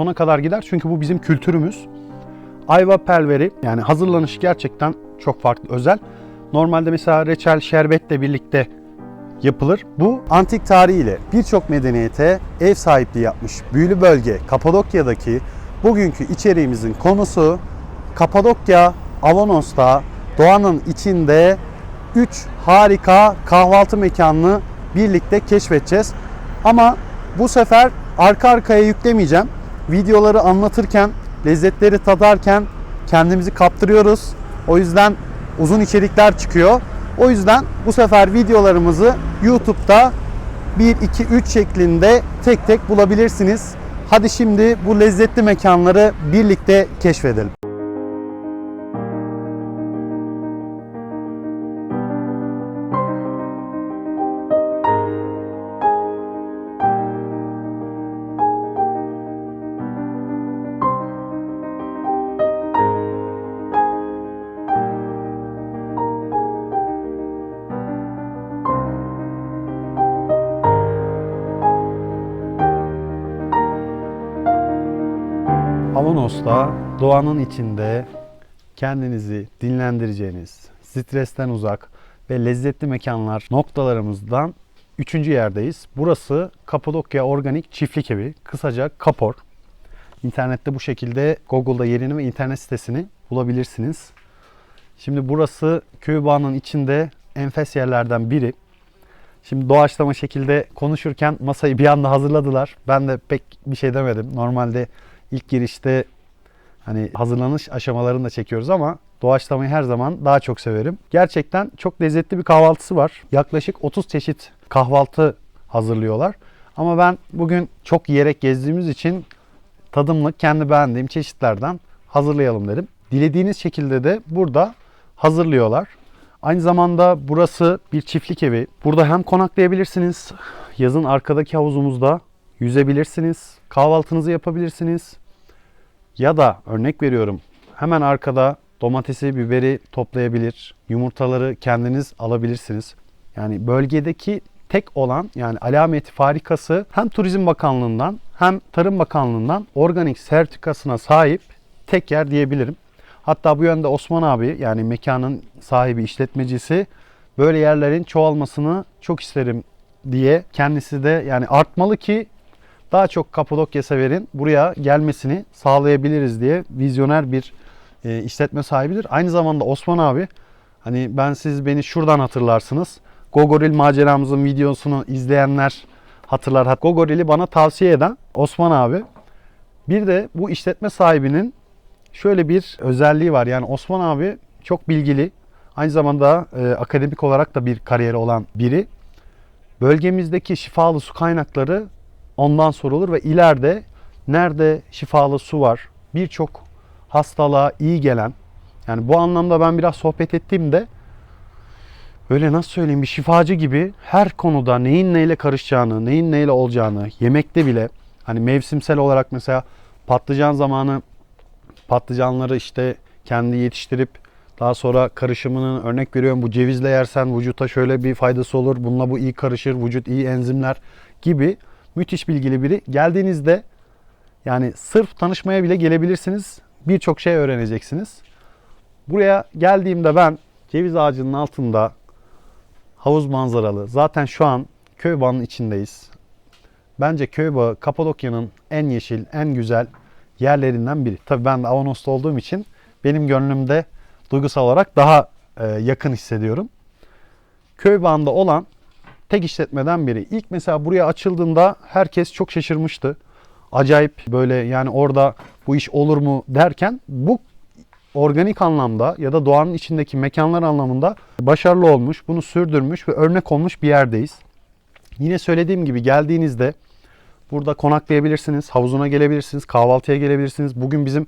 sona kadar gider. Çünkü bu bizim kültürümüz. Ayva pelveri yani hazırlanışı gerçekten çok farklı, özel. Normalde mesela reçel, şerbetle birlikte yapılır. Bu antik tarihiyle birçok medeniyete ev sahipliği yapmış büyülü bölge Kapadokya'daki bugünkü içeriğimizin konusu Kapadokya Avanos'ta doğanın içinde 3 harika kahvaltı mekanını birlikte keşfedeceğiz. Ama bu sefer arka arkaya yüklemeyeceğim. Videoları anlatırken, lezzetleri tadarken kendimizi kaptırıyoruz. O yüzden uzun içerikler çıkıyor. O yüzden bu sefer videolarımızı YouTube'da 1, 2, 3 şeklinde tek tek bulabilirsiniz. Hadi şimdi bu lezzetli mekanları birlikte keşfedelim. Avanos'ta doğanın içinde kendinizi dinlendireceğiniz, stresten uzak ve lezzetli mekanlar noktalarımızdan üçüncü yerdeyiz. Burası Kapadokya Organik Çiftlik Evi, kısaca Kapor. İnternette bu şekilde Google'da yerini ve internet sitesini bulabilirsiniz. Şimdi burası köy bağının içinde enfes yerlerden biri. Şimdi doğaçlama şekilde konuşurken masayı bir anda hazırladılar. Ben de pek bir şey demedim. Normalde ilk girişte hani hazırlanış aşamalarını da çekiyoruz ama doğaçlamayı her zaman daha çok severim. Gerçekten çok lezzetli bir kahvaltısı var. Yaklaşık 30 çeşit kahvaltı hazırlıyorlar. Ama ben bugün çok yiyerek gezdiğimiz için tadımlık kendi beğendiğim çeşitlerden hazırlayalım dedim. Dilediğiniz şekilde de burada hazırlıyorlar. Aynı zamanda burası bir çiftlik evi. Burada hem konaklayabilirsiniz, yazın arkadaki havuzumuzda yüzebilirsiniz, kahvaltınızı yapabilirsiniz. Ya da örnek veriyorum hemen arkada domatesi, biberi toplayabilir, yumurtaları kendiniz alabilirsiniz. Yani bölgedeki tek olan yani alameti farikası hem Turizm Bakanlığı'ndan hem Tarım Bakanlığı'ndan organik sertifikasına sahip tek yer diyebilirim. Hatta bu yönde Osman abi yani mekanın sahibi, işletmecisi böyle yerlerin çoğalmasını çok isterim diye kendisi de yani artmalı ki daha çok Kapadokya severin buraya gelmesini sağlayabiliriz diye vizyoner bir e, işletme sahibidir. Aynı zamanda Osman abi hani ben siz beni şuradan hatırlarsınız. Gogoril maceramızın videosunu izleyenler hatırlar. Gogoril'i bana tavsiye eden Osman abi. Bir de bu işletme sahibinin şöyle bir özelliği var. Yani Osman abi çok bilgili. Aynı zamanda e, akademik olarak da bir kariyeri olan biri. Bölgemizdeki şifalı su kaynakları ondan sorulur ve ileride nerede şifalı su var, birçok hastalığa iyi gelen, yani bu anlamda ben biraz sohbet ettiğimde öyle nasıl söyleyeyim bir şifacı gibi her konuda neyin neyle karışacağını, neyin neyle olacağını, yemekte bile hani mevsimsel olarak mesela patlıcan zamanı patlıcanları işte kendi yetiştirip daha sonra karışımını örnek veriyorum bu cevizle yersen vücuta şöyle bir faydası olur. Bununla bu iyi karışır. Vücut iyi enzimler gibi müthiş bilgili biri. Geldiğinizde yani sırf tanışmaya bile gelebilirsiniz. Birçok şey öğreneceksiniz. Buraya geldiğimde ben ceviz ağacının altında havuz manzaralı. Zaten şu an köy bağının içindeyiz. Bence köy bağı Kapadokya'nın en yeşil, en güzel yerlerinden biri. Tabii ben de Avanos'ta olduğum için benim gönlümde duygusal olarak daha e, yakın hissediyorum. Köy bağında olan tek işletmeden biri. İlk mesela buraya açıldığında herkes çok şaşırmıştı. Acayip böyle yani orada bu iş olur mu derken bu organik anlamda ya da doğanın içindeki mekanlar anlamında başarılı olmuş, bunu sürdürmüş ve örnek olmuş bir yerdeyiz. Yine söylediğim gibi geldiğinizde burada konaklayabilirsiniz, havuzuna gelebilirsiniz, kahvaltıya gelebilirsiniz. Bugün bizim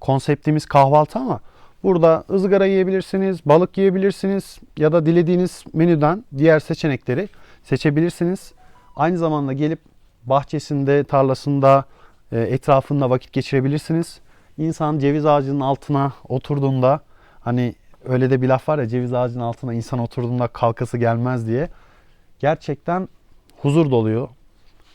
konseptimiz kahvaltı ama burada ızgara yiyebilirsiniz, balık yiyebilirsiniz ya da dilediğiniz menüden diğer seçenekleri seçebilirsiniz. Aynı zamanda gelip bahçesinde, tarlasında, e, etrafında vakit geçirebilirsiniz. İnsan ceviz ağacının altına oturduğunda hani öyle de bir laf var ya ceviz ağacının altına insan oturduğunda kalkası gelmez diye. Gerçekten huzur doluyor.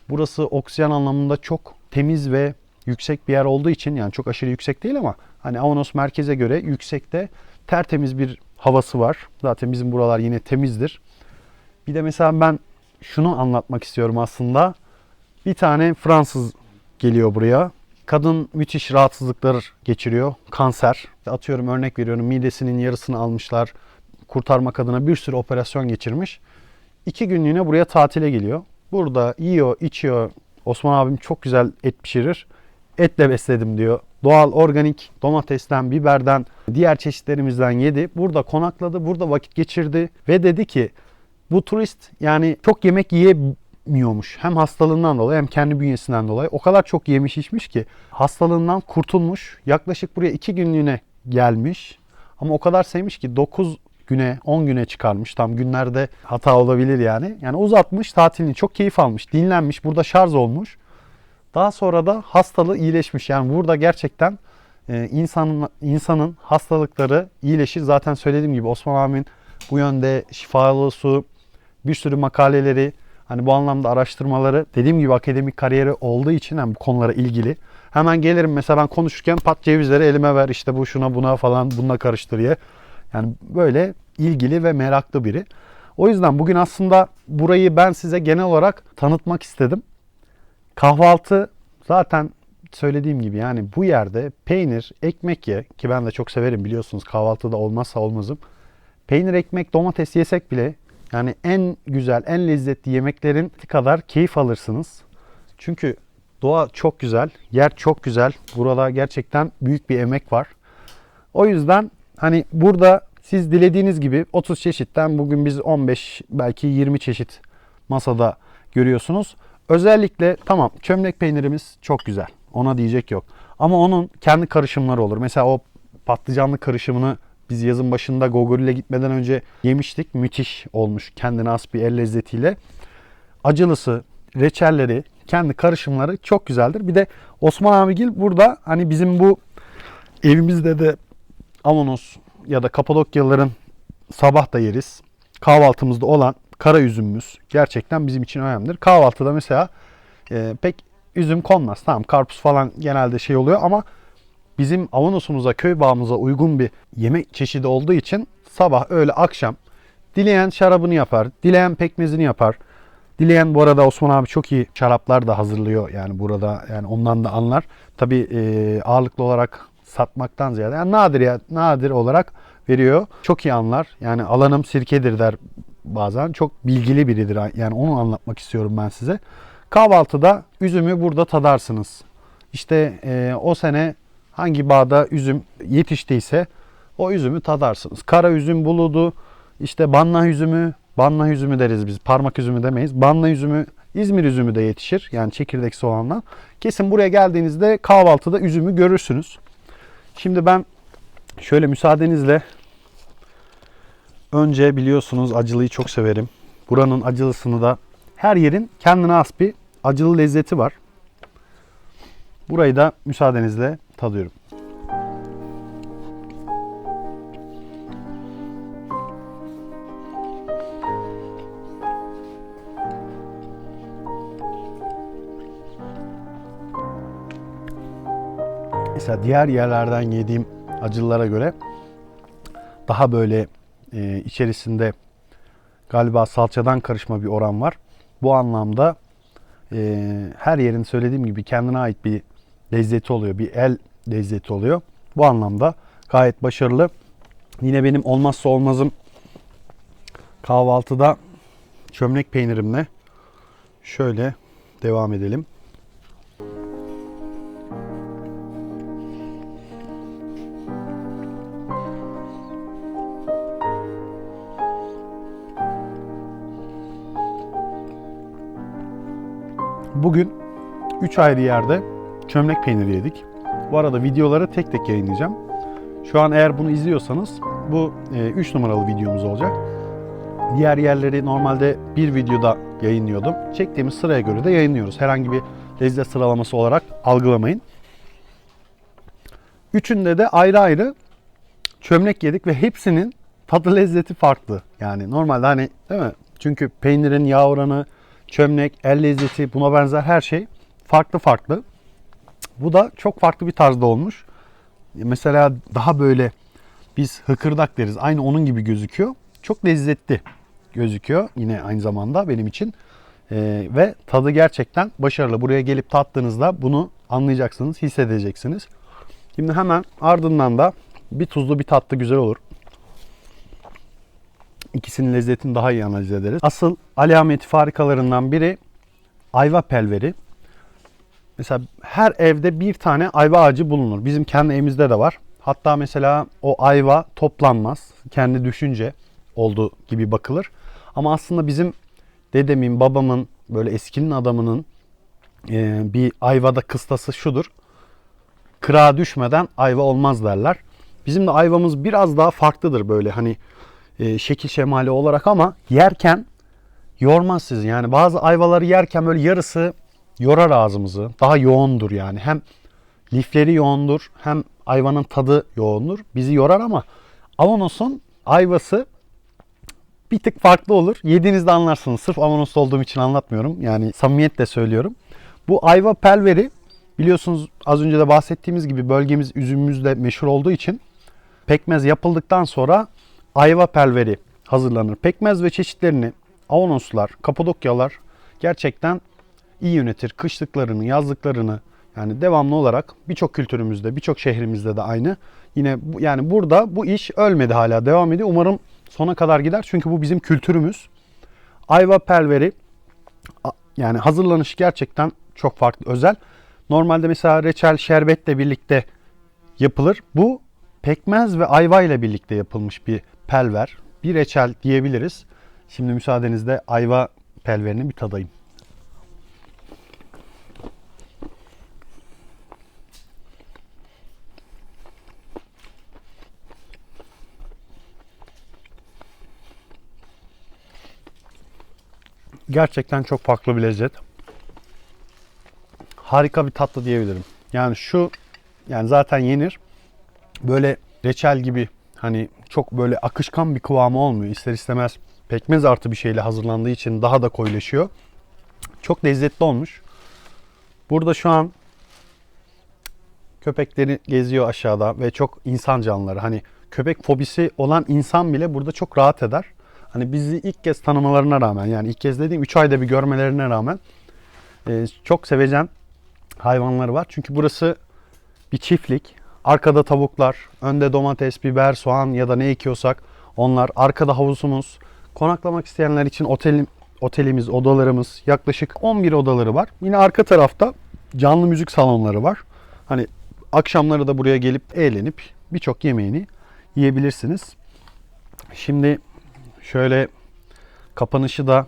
Burası oksijen anlamında çok temiz ve yüksek bir yer olduğu için yani çok aşırı yüksek değil ama hani Avanos merkeze göre yüksekte tertemiz bir havası var. Zaten bizim buralar yine temizdir. Bir de mesela ben şunu anlatmak istiyorum aslında. Bir tane Fransız geliyor buraya. Kadın müthiş rahatsızlıklar geçiriyor. Kanser. Atıyorum örnek veriyorum midesinin yarısını almışlar. Kurtarmak adına bir sürü operasyon geçirmiş. İki günlüğüne buraya tatile geliyor. Burada yiyor, içiyor. Osman abim çok güzel et pişirir. Etle besledim diyor. Doğal, organik domatesten, biberden, diğer çeşitlerimizden yedi. Burada konakladı, burada vakit geçirdi ve dedi ki bu turist yani çok yemek yiyemiyormuş. Hem hastalığından dolayı hem kendi bünyesinden dolayı. O kadar çok yemiş içmiş ki hastalığından kurtulmuş. Yaklaşık buraya iki günlüğüne gelmiş. Ama o kadar sevmiş ki 9 güne 10 güne çıkarmış. Tam günlerde hata olabilir yani. Yani uzatmış tatilini çok keyif almış. Dinlenmiş. Burada şarj olmuş. Daha sonra da hastalığı iyileşmiş. Yani burada gerçekten e, insanın insanın hastalıkları iyileşir. Zaten söylediğim gibi Osman abimin bu yönde şifalı su bir sürü makaleleri hani bu anlamda araştırmaları dediğim gibi akademik kariyeri olduğu için hem bu konulara ilgili hemen gelirim mesela ben konuşurken pat cevizleri elime ver işte bu şuna buna falan bununla karıştır ye. Yani böyle ilgili ve meraklı biri. O yüzden bugün aslında burayı ben size genel olarak tanıtmak istedim. Kahvaltı zaten söylediğim gibi yani bu yerde peynir, ekmek ye ki ben de çok severim biliyorsunuz kahvaltıda olmazsa olmazım. Peynir, ekmek, domates yesek bile yani en güzel, en lezzetli yemeklerin kadar keyif alırsınız. Çünkü doğa çok güzel, yer çok güzel. Burada gerçekten büyük bir emek var. O yüzden hani burada siz dilediğiniz gibi 30 çeşitten bugün biz 15 belki 20 çeşit masada görüyorsunuz. Özellikle tamam çömlek peynirimiz çok güzel. Ona diyecek yok. Ama onun kendi karışımları olur. Mesela o patlıcanlı karışımını biz yazın başında Gogol ile gitmeden önce yemiştik. Müthiş olmuş kendine has bir el lezzetiyle. Acılısı, reçelleri, kendi karışımları çok güzeldir. Bir de Osman abigil burada hani bizim bu evimizde de Avanos ya da Kapadokyalıların sabah da yeriz. Kahvaltımızda olan kara üzümümüz gerçekten bizim için önemlidir. Kahvaltıda mesela e, pek üzüm konmaz. Tamam karpuz falan genelde şey oluyor ama bizim Avanos'umuza, köy bağımıza uygun bir yemek çeşidi olduğu için sabah, öğle, akşam dileyen şarabını yapar, dileyen pekmezini yapar. Dileyen bu arada Osman abi çok iyi şaraplar da hazırlıyor yani burada yani ondan da anlar. Tabi e, ağırlıklı olarak satmaktan ziyade yani nadir ya nadir olarak veriyor. Çok iyi anlar. Yani alanım sirkedir der bazen. Çok bilgili biridir. Yani onu anlatmak istiyorum ben size. Kahvaltıda üzümü burada tadarsınız. İşte e, o sene hangi bağda üzüm yetiştiyse o üzümü tadarsınız. Kara üzüm buludu, işte banna üzümü, banna üzümü deriz biz. Parmak üzümü demeyiz. Banna üzümü, İzmir üzümü de yetişir. Yani çekirdeksi olanlar. Kesin buraya geldiğinizde kahvaltıda üzümü görürsünüz. Şimdi ben şöyle müsaadenizle önce biliyorsunuz acılıyı çok severim. Buranın acılısını da her yerin kendine has bir acılı lezzeti var. Burayı da müsaadenizle tadıyorum. Mesela diğer yerlerden yediğim acılılara göre daha böyle e, içerisinde galiba salçadan karışma bir oran var. Bu anlamda e, her yerin söylediğim gibi kendine ait bir lezzeti oluyor. Bir el lezzeti oluyor. Bu anlamda gayet başarılı. Yine benim olmazsa olmazım kahvaltıda çömlek peynirimle şöyle devam edelim. Bugün 3 ayrı yerde çömlek peyniri yedik. Bu arada videoları tek tek yayınlayacağım. Şu an eğer bunu izliyorsanız bu 3 numaralı videomuz olacak. Diğer yerleri normalde bir videoda yayınlıyordum. Çektiğimiz sıraya göre de yayınlıyoruz. Herhangi bir lezzet sıralaması olarak algılamayın. Üçünde de ayrı ayrı çömlek yedik ve hepsinin tadı lezzeti farklı. Yani normalde hani değil mi? Çünkü peynirin yağ oranı, çömlek, el lezzeti buna benzer her şey farklı farklı. Bu da çok farklı bir tarzda olmuş. Mesela daha böyle biz hıkırdak deriz. Aynı onun gibi gözüküyor. Çok lezzetli gözüküyor yine aynı zamanda benim için. Ee, ve tadı gerçekten başarılı. Buraya gelip tattığınızda bunu anlayacaksınız, hissedeceksiniz. Şimdi hemen ardından da bir tuzlu bir tatlı güzel olur. İkisinin lezzetini daha iyi analiz ederiz. Asıl alameti farikalarından biri ayva pelveri. Mesela her evde bir tane ayva ağacı bulunur. Bizim kendi evimizde de var. Hatta mesela o ayva toplanmaz. Kendi düşünce olduğu gibi bakılır. Ama aslında bizim dedemin, babamın, böyle eskinin adamının e, bir ayvada kıstası şudur. Kırağa düşmeden ayva olmaz derler. Bizim de ayvamız biraz daha farklıdır böyle hani e, şekil şemali olarak ama yerken yormaz sizi. Yani bazı ayvaları yerken böyle yarısı yorar ağzımızı. Daha yoğundur yani. Hem lifleri yoğundur hem ayvanın tadı yoğundur. Bizi yorar ama Avanos'un ayvası bir tık farklı olur. Yediğinizde anlarsınız. Sırf Avanos olduğum için anlatmıyorum. Yani samimiyetle söylüyorum. Bu ayva pelveri biliyorsunuz az önce de bahsettiğimiz gibi bölgemiz üzümümüzle meşhur olduğu için pekmez yapıldıktan sonra ayva pelveri hazırlanır. Pekmez ve çeşitlerini Avanoslar, Kapadokyalar gerçekten iyi yönetir. Kışlıklarını, yazlıklarını yani devamlı olarak birçok kültürümüzde, birçok şehrimizde de aynı. Yine yani burada bu iş ölmedi hala devam ediyor. Umarım sona kadar gider çünkü bu bizim kültürümüz. Ayva pelveri yani hazırlanışı gerçekten çok farklı, özel. Normalde mesela reçel, şerbetle birlikte yapılır. Bu pekmez ve ayva ile birlikte yapılmış bir pelver. Bir reçel diyebiliriz. Şimdi müsaadenizle ayva pelverini bir tadayım. Gerçekten çok farklı bir lezzet. Harika bir tatlı diyebilirim. Yani şu yani zaten yenir. Böyle reçel gibi hani çok böyle akışkan bir kıvamı olmuyor. İster istemez pekmez artı bir şeyle hazırlandığı için daha da koyulaşıyor. Çok lezzetli olmuş. Burada şu an köpekleri geziyor aşağıda ve çok insan canlıları. Hani köpek fobisi olan insan bile burada çok rahat eder. Hani bizi ilk kez tanımalarına rağmen yani ilk kez dediğim 3 ayda bir görmelerine rağmen e, çok sevecen hayvanları var. Çünkü burası bir çiftlik. Arkada tavuklar, önde domates, biber, soğan ya da ne ekiyorsak onlar. Arkada havuzumuz. Konaklamak isteyenler için otelim, otelimiz, odalarımız yaklaşık 11 odaları var. Yine arka tarafta canlı müzik salonları var. Hani akşamları da buraya gelip eğlenip birçok yemeğini yiyebilirsiniz. Şimdi şöyle kapanışı da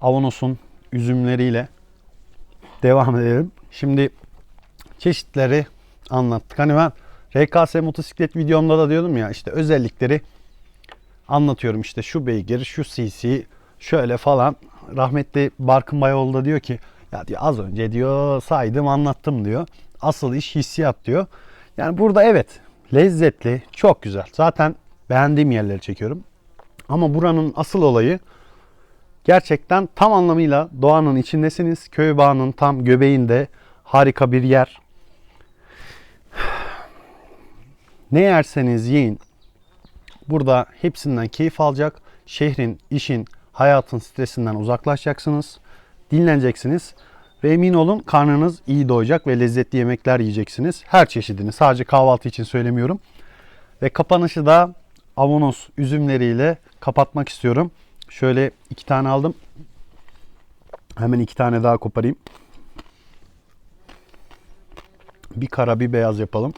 Avanos'un üzümleriyle devam edelim. Şimdi çeşitleri anlattık. Hani ben RKS motosiklet videomda da diyordum ya işte özellikleri anlatıyorum. İşte şu beygir, şu cc, şöyle falan. Rahmetli Barkın Bayoğlu da diyor ki ya diyor az önce diyor saydım anlattım diyor. Asıl iş hissiyat diyor. Yani burada evet lezzetli, çok güzel. Zaten beğendiğim yerleri çekiyorum. Ama buranın asıl olayı gerçekten tam anlamıyla doğanın içindesiniz. Köy bağının tam göbeğinde harika bir yer. Ne yerseniz yiyin. Burada hepsinden keyif alacak. Şehrin, işin, hayatın stresinden uzaklaşacaksınız. Dinleneceksiniz. Ve emin olun karnınız iyi doyacak ve lezzetli yemekler yiyeceksiniz. Her çeşidini sadece kahvaltı için söylemiyorum. Ve kapanışı da Avanos üzümleriyle kapatmak istiyorum. Şöyle iki tane aldım. Hemen iki tane daha koparayım. Bir kara bir beyaz yapalım.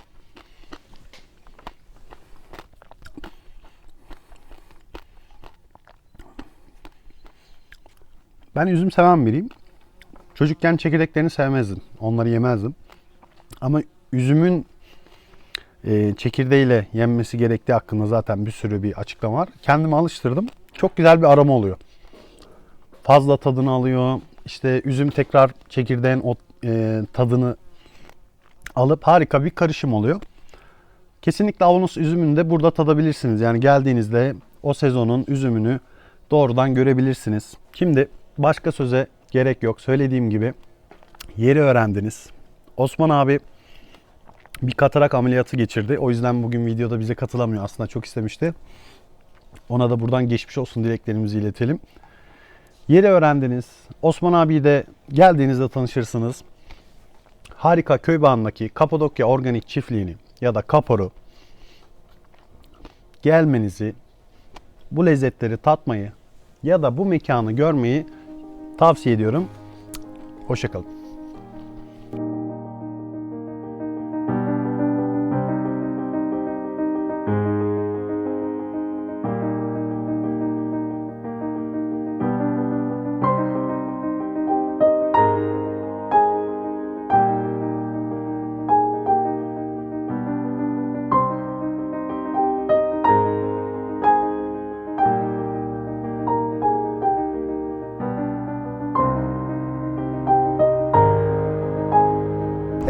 Ben üzüm seven biriyim. Çocukken çekirdeklerini sevmezdim. Onları yemezdim. Ama üzümün e, çekirdeğiyle yenmesi gerektiği hakkında zaten bir sürü bir açıklama var. Kendimi alıştırdım. Çok güzel bir aroma oluyor. Fazla tadını alıyor. İşte üzüm tekrar çekirdeğin o e, tadını alıp harika bir karışım oluyor. Kesinlikle Avanos üzümünü de burada tadabilirsiniz. Yani geldiğinizde o sezonun üzümünü doğrudan görebilirsiniz. Şimdi başka söze gerek yok. Söylediğim gibi yeri öğrendiniz. Osman abi bir katarak ameliyatı geçirdi. O yüzden bugün videoda bize katılamıyor. Aslında çok istemişti. Ona da buradan geçmiş olsun dileklerimizi iletelim. Yeri öğrendiniz. Osman abiyi de geldiğinizde tanışırsınız. Harika köy bağındaki Kapadokya Organik Çiftliğini ya da Kapor'u gelmenizi, bu lezzetleri tatmayı ya da bu mekanı görmeyi tavsiye ediyorum. Hoşçakalın.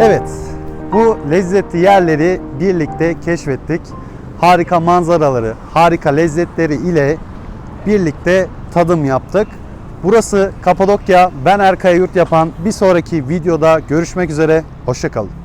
Evet, bu lezzetli yerleri birlikte keşfettik. Harika manzaraları, harika lezzetleri ile birlikte tadım yaptık. Burası Kapadokya. Ben Erkaya Yurt Yapan. Bir sonraki videoda görüşmek üzere. Hoşçakalın.